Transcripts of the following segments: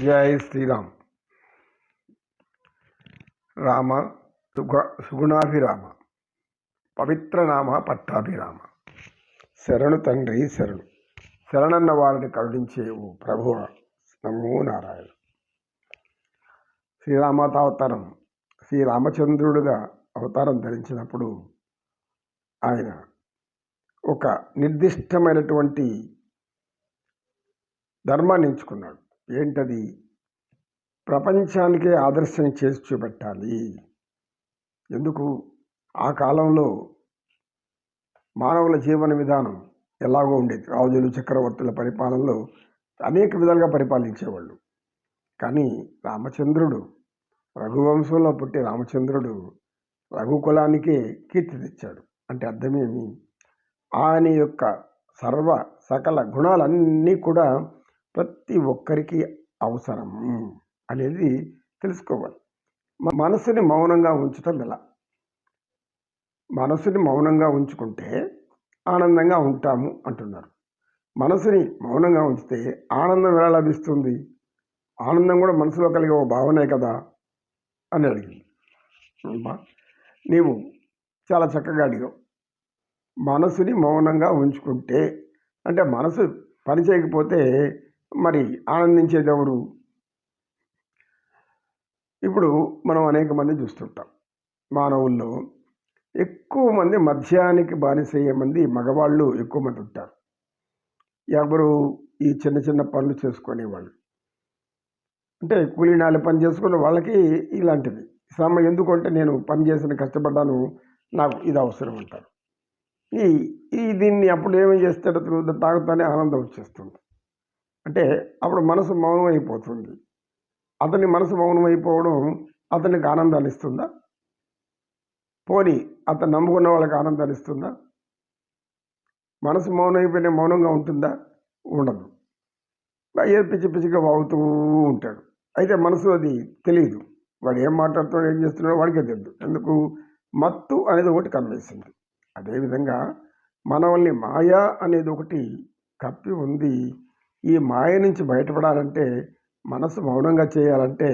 జై శ్రీరామ్. రామ సుగ సుగుణాభిరామ పవిత్ర నామ పట్టాభిరామ. శరణు తండ్రి శరణు. శరణన్న వారిని కరుణించే ఓ ప్రభువ నమో నారాయణ. శ్రీరామాత అవతారం శ్రీరామచంద్రుడుగా అవతారం ధరించినప్పుడు ఆయన ఒక నిర్దిష్టమైనటువంటి ధర్మాన్ని ఎంచుకున్నాడు. ఏంటది? ప్రపంచానికే ఆదర్శం చేసి చూపెట్టాలి. ఎందుకు? ఆ కాలంలో మానవుల జీవన విధానం ఎలాగో ఉండేది. రాజులు చక్రవర్తుల పరిపాలనలో అనేక విధాలుగా పరిపాలించేవాళ్ళు. కానీ రామచంద్రుడు రఘువంశంలో పుట్టి రామచంద్రుడు రఘుకులానికే కీర్తి తెచ్చాడు. అంటే అర్థమేమి? ఆయన యొక్క సర్వ సకల గుణాలన్నీ కూడా ప్రతి ఒక్కరికి అవసరం అనేది తెలుసుకోవాలి. మనసుని మౌనంగా ఉంచటం ఎలా? మనసుని మౌనంగా ఉంచుకుంటే ఆనందంగా ఉంటాము అంటున్నారు. మనసుని మౌనంగా ఉంచితే ఆనందం ఎలా లభిస్తుంది? ఆనందం కూడా మనసులో కలిగే ఓ భావనే కదా? అని అడిగింది. నీవు చాలా చక్కగా అడిగావు. మనసుని మౌనంగా ఉంచుకుంటే అంటే మనసు పని చేయకపోతే మరి ఆనందించేది ఎవరు? ఇప్పుడు మనం అనేక మంది చూస్తుంటాం. మానవుల్లో ఎక్కువ మంది మద్యానికి బానిసయ్యే మంది మగవాళ్ళు ఎక్కువ మంది ఉంటారు. ఎవరు ఈ చిన్న చిన్న పనులు చేసుకునేవాళ్ళు? అంటే కూలీనాలు పని చేసుకునే వాళ్ళకి ఇలాంటిది. శ్రమ ఎందుకంటే నేను పని చేసిన కష్టపడ్డాను నాకు ఇది అవసరం అంటారు. ఈ ఈ దీన్ని అప్పుడు ఏమేం చేస్తాడో తాగుతానే ఆనందం వచ్చేస్తుంది. అంటే అప్పుడు మనసు మౌనం అయిపోతుంది అతని మనసు మౌనం అయిపోవడం అతనికి ఆనందాన్ని ఇస్తుందా? పోని అతను నమ్ముకున్న వాళ్ళకి ఆనందాన్ని ఇస్తుందా? మనసు మౌనం అయిపోయిన మౌనంగా ఉంటుందా? ఉండదు. అయ్యే పిచ్చి పిచ్చిగా వాగుతూ ఉంటాడు. అయితే మనసు అది తెలియదు వాడు ఏం మాట్లాడుతున్నాడు ఏం చేస్తున్నాడో వాడికే తెలియదు ఎందుకు? మత్తు అనేది ఒకటి కమ్మేసింది. అదేవిధంగా మనల్ని మాయ అనేది ఒకటి కప్పి ఉంది. ఈ మాయ నుంచి బయటపడాలంటే మనసు మౌనంగా చేయాలంటే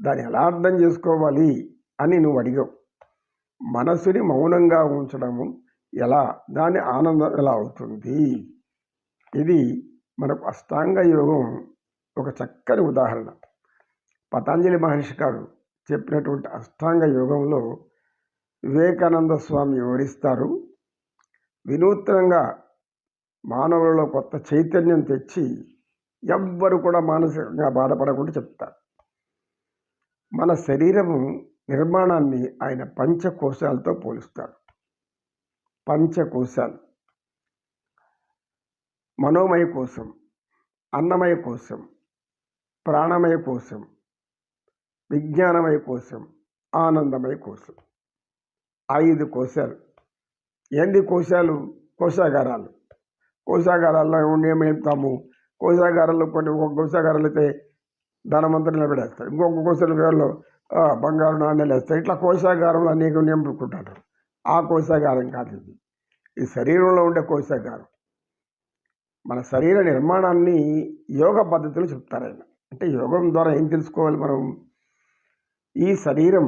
దాన్ని ఎలా అర్థం చేసుకోవాలి అని నువ్వు అడిగావు. మనసుని మౌనంగా ఉంచడము ఎలా? దాని ఆనందం ఎలా అవుతుంది? ఇది మనకు అష్టాంగ యోగం ఒక చక్కని ఉదాహరణ. పతాంజలి మహర్షి గారు చెప్పినటువంటి అష్టాంగ యోగంలో వివేకానంద స్వామి వివరిస్తారు వినూత్నంగా మానవులలో కొత్త చైతన్యం తెచ్చి ఎవ్వరు కూడా మానసికంగా బాధపడకుండా చెప్తారు. మన శరీరము నిర్మాణాన్ని ఆయన పంచకోశాలతో పోలుస్తాడు. పంచకోశాలు. మనోమయ కోసం అన్నమయ కోసం ప్రాణమయ కోసం విజ్ఞానమయ కోసం ఆనందమయ కోసం. ఐదు కోశాలు. ఏంది కోశాలు? కోశాగారాలు. కోశాగారాల్లో ఉండి ఏమి చెప్తాము కోశాగారాల్లో కొన్ని ఒక కోశాగారాలు అయితే ధనమంతా నిలబడేస్తారు. ఇంకొక కోశాగారంలో బంగారు నాణ్యాలు వేస్తారు. ఇట్లా కోశాగారంలో అనేక నింపుకుంటారు ఆ కోశాగారం కాదు ఇది. ఈ శరీరంలో ఉండే కోశాగారం. మన శరీర నిర్మాణాన్ని యోగ పద్ధతిలో చెప్తారు ఆయన. అంటే యోగం ద్వారా ఏం తెలుసుకోవాలి మనం? ఈ శరీరం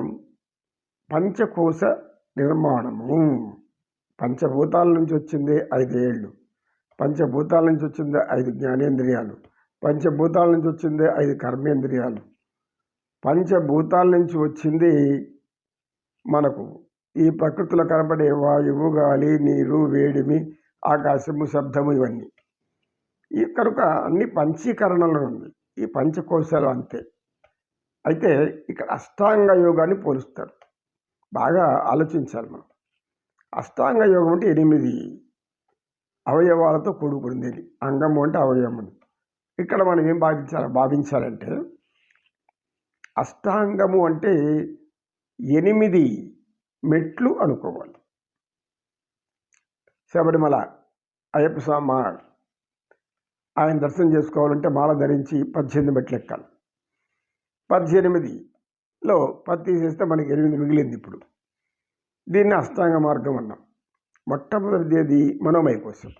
పంచకోశ నిర్మాణము. పంచభూతాల నుంచి వచ్చింది ఐదేళ్ళు. పంచభూతాల నుంచి వచ్చిందే ఐదు జ్ఞానేంద్రియాలు పంచభూతాల నుంచి వచ్చిందే ఐదు కర్మేంద్రియాలు. పంచభూతాల నుంచి వచ్చింది మనకు. ఈ ప్రకృతిలో కనబడే వాయువు గాలి నీరు వేడిమి ఆకాశము శబ్దము ఇవన్నీ. ఈ కనుక అన్ని పంచీకరణలో ఉంది. ఈ పంచకోశాలు అంతే. అయితే ఇక్కడ అష్టాంగ యోగాన్ని పోలుస్తారు. బాగా ఆలోచించాలి మనం. అష్టాంగ యోగం అంటే ఎనిమిది. అవయవాలతో కూడుకుంది అంగము అంటే అవయవము ఇక్కడ మనం ఏం భావించాలి భావించాలంటే అష్టాంగము అంటే ఎనిమిది మెట్లు అనుకోవాలి. శబరిమల అయ్యప్ప స్వామి ఆయన దర్శనం చేసుకోవాలంటే మాల ధరించి పద్దెనిమిది మెట్లు ఎక్కాలి. పద్దెనిమిదిలో పది తీసేస్తే మనకి ఎనిమిది మిగిలింది ఇప్పుడు. దీన్ని అష్టాంగ మార్గం అన్నాం. మొట్టమొదటిది మనోమయ కోశం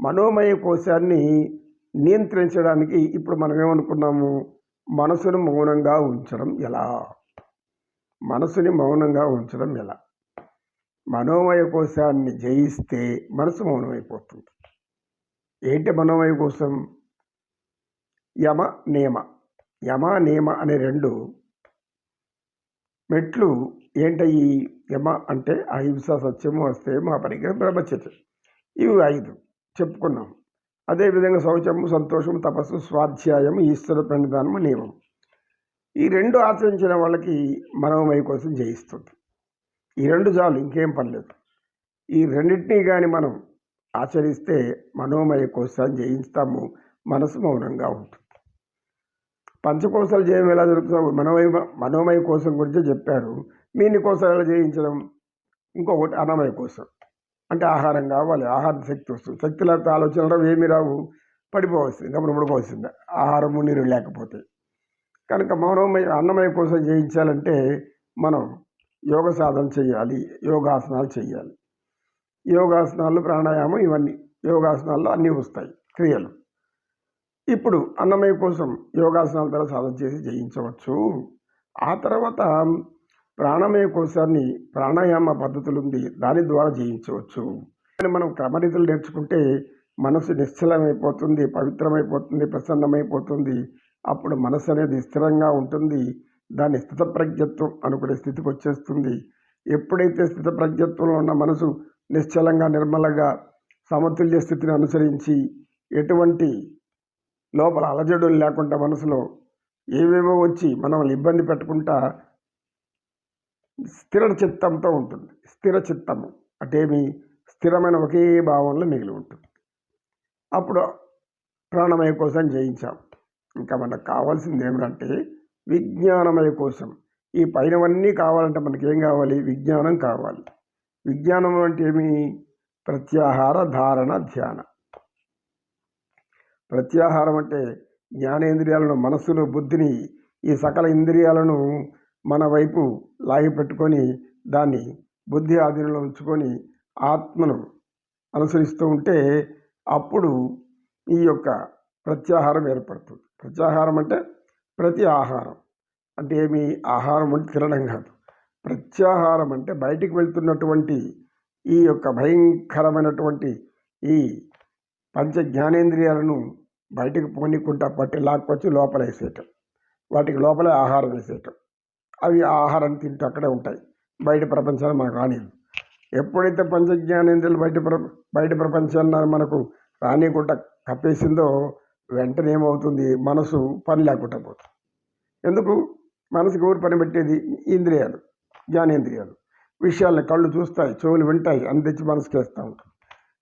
మనోమయ కోశాన్ని నియంత్రించడానికి ఇప్పుడు మనం ఏమనుకున్నాము మనసును మౌనంగా ఉంచడం ఎలా? మనసుని మౌనంగా ఉంచడం ఎలా? మనోమయ కోశాన్ని జయిస్తే మనసు మౌనమైపోతుంది. ఏంటి మనోమయ కోసం యమ నియమ యమ నియమ అనే రెండు మెట్లు ఏంటయ్యి యమ అంటే అహింస సత్యము వస్తే మా పరిగ్రహం బ్రహ్మచర్యం. ఇవి ఐదు చెప్పుకున్నాం. అదేవిధంగా శౌచము సంతోషము తపస్సు స్వాధ్యాయం ఈశ్వర ప్రణిధానము నియమం ఈ రెండు ఆచరించిన వాళ్ళకి మనోమయ కోసం జయిస్తుంది. ఈ రెండు చాలు ఇంకేం పర్లేదు. ఈ రెండింటినీ కానీ మనం ఆచరిస్తే మనోమయ కోసం జయిస్తాము. మనసు మౌనంగా ఉంటుంది. పంచకోశాలు జయం ఎలా జరుగుతుందో మనోమయ మనోమయ కోసం గురించి చెప్పారు. మీని కోశాలు ఎలా జయించడం ఇంకొకటి అన్నమయ కోసం అంటే ఆహారం కావాలి ఆహార శక్తి వస్తుంది. శక్తి లేకపోతే ఆలోచనలు ఏమి రావు. పడిపోవలసింది అప్పుడు పడిపోవలసింది ఆహారము నీరు లేకపోతే. కనుక మనోమయ అన్నమయ కోసం జయించాలంటే మనం యోగ సాధన చేయాలి యోగాసనాలు చేయాలి. యోగాసనాలు ప్రాణాయామం ఇవన్నీ. యోగాసనాల్లో అన్నీ వస్తాయి క్రియలు. ఇప్పుడు అన్నమయ కోసం యోగాసనాల ద్వారా సాధన చేసి జయించవచ్చు. ఆ తర్వాత ప్రాణమయ కోశాన్ని ప్రాణాయామ పద్ధతులు ఉంది. దాని ద్వారా జయించవచ్చు. కానీ మనం క్రమరీతులు నేర్చుకుంటే మనసు నిశ్చలమైపోతుంది పవిత్రమైపోతుంది ప్రసన్నమైపోతుంది. అప్పుడు మనసు అనేది స్థిరంగా ఉంటుంది. దాని స్థితప్రజ్ఞత్వం అనుకునే స్థితికి వచ్చేస్తుంది. ఎప్పుడైతే స్థితప్రజ్ఞత్వంలో ఉన్న మనసు నిశ్చలంగా నిర్మలంగా సమతుల్య స్థితిని అనుసరించి ఎటువంటి లోపల అలజడులు లేకుండా మనసులో ఏవేవో వచ్చి మనల్ని ఇబ్బంది పెట్టకుండా స్థిర చిత్తంతో ఉంటుంది. స్థిర చిత్తము అటేమి స్థిరమైన ఒకే భావంలో మిగిలి ఉంటుంది. అప్పుడు ప్రాణమయ కోసం జయించాం. ఇంకా మనకు కావాల్సింది ఏమిటంటే విజ్ఞానమయ కోసం. ఈ పైనవన్నీ కావాలంటే మనకి ఏం కావాలి? విజ్ఞానం కావాలి. విజ్ఞానం అంటే ఏమి? ప్రత్యాహార ధారణ ధ్యాన. ప్రత్యాహారం అంటే జ్ఞానేంద్రియాలను మనస్సును బుద్ధిని ఈ సకల ఇంద్రియాలను మన వైపు లాగి పెట్టుకొని దాన్ని బుద్ధి ఆధీనంలో ఉంచుకొని ఆత్మను అనుసరిస్తూ ఉంటే అప్పుడు ఈ యొక్క ప్రత్యాహారం ఏర్పడుతుంది. ప్రత్యాహారం అంటే ప్రతి ఆహారం. అంటే ఏమి ఆహారం అంటే తినడం కాదు. ప్రత్యాహారం అంటే బయటికి వెళ్తున్నటువంటి ఈ యొక్క భయంకరమైనటువంటి ఈ పంచ జ్ఞానేంద్రియాలను బయటకు పోనీకుంటా పట్టి లాక్కొచ్చి లోపల వేసేయటం. వాటికి లోపలే ఆహారం వేసేయటం. అవి ఆహారం తింటూ అక్కడే ఉంటాయి. బయట ప్రపంచాన్ని మనకు రానియదు ఎప్పుడైతే పంచజ్ఞానేంద్రియలు బయట ప్ర బయట ప్రపంచాన్ని మనకు రానియకుండా కప్పేసిందో వెంటనే ఏమవుతుంది? మనసు పని లేకుండా పోతుంది. ఎందుకు? మనసుకు ఊరు పని పెట్టేది? ఇంద్రియాలు జ్ఞానేంద్రియాలు. విషయాలను కళ్ళు చూస్తాయి చెవులు వింటాయి అని తెచ్చి మనసుకి వేస్తూ ఉంటుంది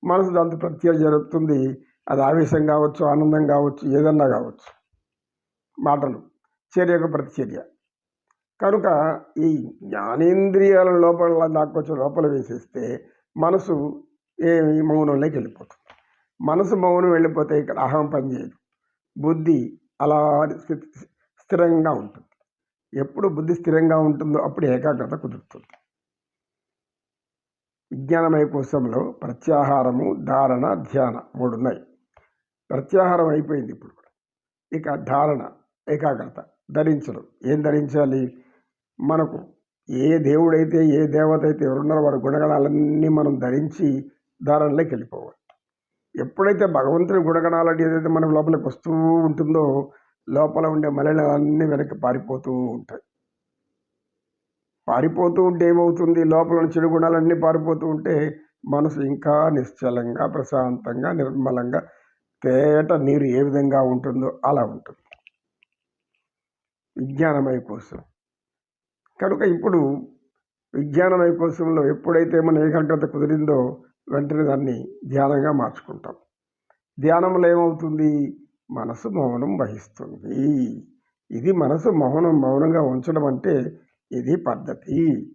మనసు దాంతో ప్రత్యేక జరుగుతుంది. అది ఆవేశం కావచ్చు ఆనందం కావచ్చు ఏదన్నా కావచ్చు. మాటలు. చర్యకు ప్రతిచర్య. కనుక ఈ జ్ఞానేంద్రియాల లోపల దాక్కొచ్చి లోపల వేసేస్తే మనసు ఏమి మౌనంలోకి వెళ్ళిపోతుంది. మనసు మౌనం వెళ్ళిపోతే ఇక్కడ అహం పనిచేయదు బుద్ధి అలా స్థితి స్థిరంగా ఉంటుంది. ఎప్పుడు బుద్ధి స్థిరంగా ఉంటుందో అప్పుడు ఏకాగ్రత కుదురుతుంది. విజ్ఞానమయ కోశంలో ప్రత్యాహారము ధారణ ధ్యాన మూడు ఉన్నాయి ప్రత్యాహారం అయిపోయింది ఇప్పుడు కూడా. ఇక ధారణ ఏకాగ్రత ధరించడం. ఏం ధరించాలి? మనకు ఏ దేవుడైతే ఏ దేవత అయితే ఎవరున్నారో వారి గుణగణాలన్నీ మనం ధరించి ధారణలోకి వెళ్ళిపోవాలి. ఎప్పుడైతే భగవంతుని గుణగణాలు ఏదైతే మన లోపలికి వస్తూ ఉంటుందో లోపల ఉండే మలినాలన్నీ వెనక్కి పారిపోతూ ఉంటాయి. పారిపోతూ ఉంటే ఏమవుతుంది? లోపల ఉన్న చెడు గుణాలన్నీ పారిపోతూ ఉంటే మనసు ఇంకా నిశ్చలంగా ప్రశాంతంగా నిర్మలంగా తేట నీరు ఏ విధంగా ఉంటుందో అలా ఉంటుంది. విజ్ఞానమయ కోసం. కనుక ఇప్పుడు విజ్ఞానమయ కోసంలో ఎప్పుడైతే మన ఏకాగ్రత కుదిరిందో వెంటనే దాన్ని ధ్యానంగా మార్చుకుంటాం. ధ్యానంలో ఏమవుతుంది? మనసు మౌనం వహిస్తుంది. ఇది మనసు మౌనం మౌనంగా ఉంచడం అంటే ఇది పద్ధతి.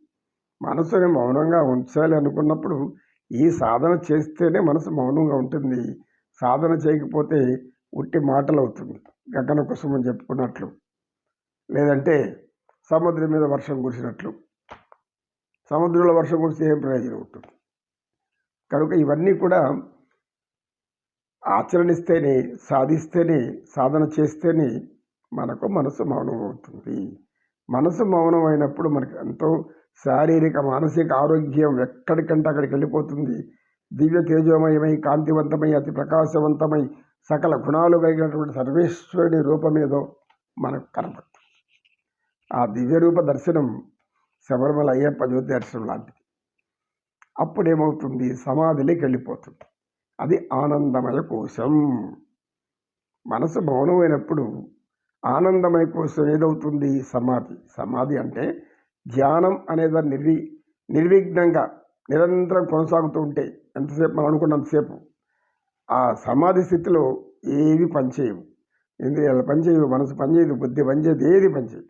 మనసుని మౌనంగా ఉంచాలి అనుకున్నప్పుడు ఈ సాధన చేస్తేనే మనసు మౌనంగా ఉంటుంది. సాధన చేయకపోతే ఉట్టి మాటలు అవుతుంది గగన కుసుమం చెప్పుకున్నట్లు. లేదంటే సముద్రం మీద వర్షం కురిసినట్లు. సముద్రంలో వర్షం కురిస్తే ఏం ప్రయోజనం ఉంటుంది? కనుక ఇవన్నీ కూడా ఆచరణిస్తేనే సాధిస్తేనే సాధన చేస్తేనే మనకు మనసు మౌనం అవుతుంది మనసు మౌనం అయినప్పుడు మనకు ఎంతో శారీరక మానసిక ఆరోగ్యం ఎక్కడికంటే అక్కడికి వెళ్ళిపోతుంది. దివ్య తేజోమయమై కాంతివంతమై అతి ప్రకాశవంతమై సకల గుణాలు కలిగినటువంటి సర్వేశ్వరుని రూపమేదో మనకు కనపడుతుంది. ఆ దివ్య రూప దర్శనం శబరిమల అయ్యప్ప జ్యోతి దర్శనం లాంటిది. అప్పుడేమవుతుంది? సమాధిలోకి వెళ్ళిపోతుంది. అది ఆనందమయ కోశం. మనసు మౌనమైనప్పుడు ఆనందమయ కోశం ఏదవుతుంది? సమాధి. సమాధి అంటే ధ్యానం అనేదాన్ని నిర్వి నిర్విఘ్నంగా నిరంతరం కొనసాగుతూ ఉంటే ఎంతసేపు మనం అనుకున్నంతసేపు ఆ సమాధి స్థితిలో ఏవి పనిచేయవు. ఇంద్రియాలు పనిచేయవు మనసు పనిచేయదు బుద్ధి పనిచేయదు ఏది పనిచేయదు.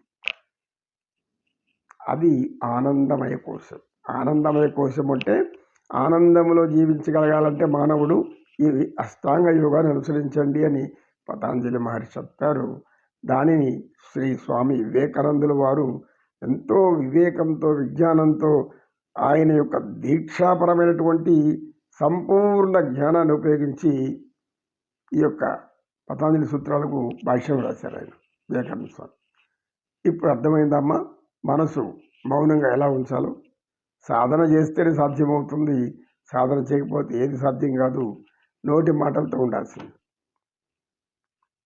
అది ఆనందమయ కోశం. ఆనందమయ కోశం అంటే ఆనందంలో జీవించగలగాలంటే మానవుడు ఈ అష్టాంగ యోగాన్ని అనుసరించండి అని పతాంజలి మహర్షి చెప్తారు దానిని శ్రీ స్వామి వివేకానందుల వారు ఎంతో వివేకంతో విజ్ఞానంతో ఆయన యొక్క దీక్షాపరమైనటువంటి సంపూర్ణ జ్ఞానాన్ని ఉపయోగించి ఈ యొక్క పతాంజలి సూత్రాలకు భాష్యం రాశారు ఆయన వివేకానంద స్వామి. ఇప్పుడు అర్థమైందమ్మా మనసు మౌనంగా ఎలా ఉంచాలో. సాధన చేస్తేనే సాధ్యమవుతుంది సాధన చేయకపోతే ఏది సాధ్యం కాదు నోటి మాటలతో ఉండాల్సింది.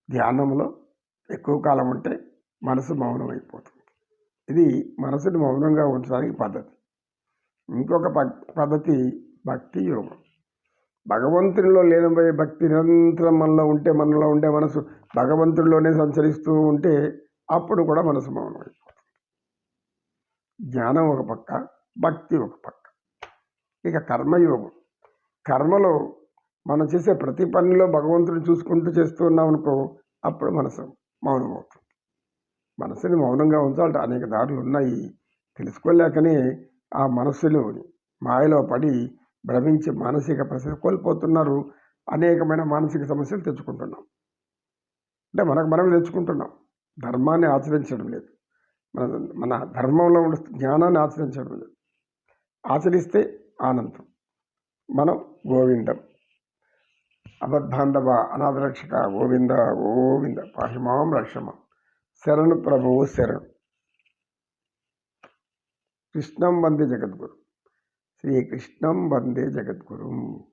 ధ్యానంలో ఎక్కువ కాలం ఉంటే మనసు మౌనం అయిపోతుంది ఇది మనసుని మౌనంగా ఉంచడానికి పద్ధతి. ఇంకొక పద్ధతి భక్తి యోగం. భగవంతునిలో లేనబోయే భక్తి నిరంతరం మనలో ఉంటే మనలో ఉండే మనసు భగవంతుడిలోనే సంచరిస్తూ ఉంటే అప్పుడు కూడా మనసు మౌనం అయిపోతుంది. జ్ఞానం ఒక పక్క భక్తి ఒక పక్క. ఇక కర్మయోగం. కర్మలో మనం చేసే ప్రతి పనిలో భగవంతుడిని చూసుకుంటూ చేస్తూ ఉన్నాం అనుకో అప్పుడు మనసు మౌనం అవుతుంది. మనసుని మౌనంగా ఉంచాలంటే అనేక దారులు ఉన్నాయి. తెలుసుకోలేకనే ఆ మనస్సులో మాయలో పడి భ్రమించి మానసిక ప్రశస్తి కోల్పోతున్నారు. అనేకమైన మానసిక సమస్యలు తెచ్చుకుంటున్నాం. అంటే మనకు మనం తెచ్చుకుంటున్నాం ధర్మాన్ని ఆచరించడం లేదు. మన మన ధర్మంలో ఉండే జ్ఞానాన్ని ఆచరించడం లేదు. ఆచరిస్తే ఆనందం. మనం గోవిందం. అబద్ధాంధవ అనాథరక్షక గోవింద గోవింద పాహిమాం రక్షమ. శరణు ప్రభువు శరణు. కృష్ణం వందే జగద్గురు. శ్రీకృష్ణం వందే జగద్గురు.